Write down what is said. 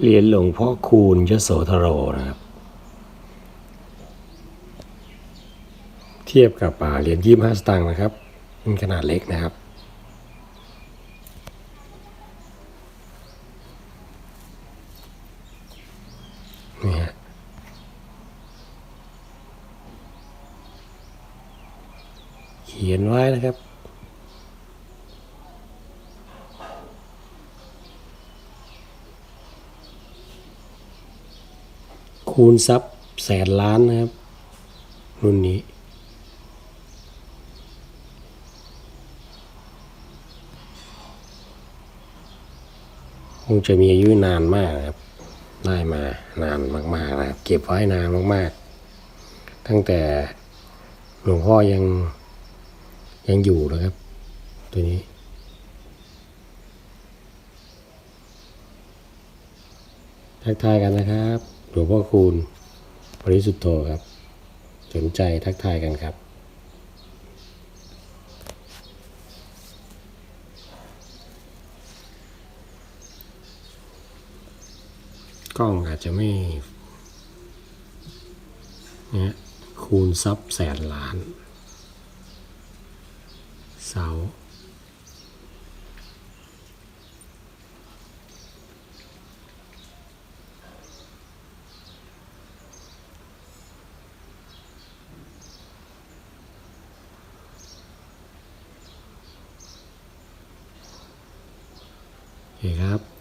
เหรียญหลวงพ่อคูณยโสธโรนะครับ เทียบกับอ่าเหรียญยี่ห้าสตางค์นะครับเป็นขนาดเล็กนะครับ นี่ฮะเขียนไว้นะครับ คูณทรัพย์แสนล้านนะครับ รุ่นนี้ คงจะมีอายุนานมากนะครับ ได้มานานมากๆนะครับ เก็บไว้นานมากๆ ตั้งแต่หลวงพ่อยังยังอยู่นะครับ ตัวนี้ทักทายกันนะครับ หลวงพ่อคูณปริสุทธโธครับ สนใจทักทายกันครับกล้องอาจจะไม่เนี่ยคูณซับแสนล้าน เสา โอเคครับ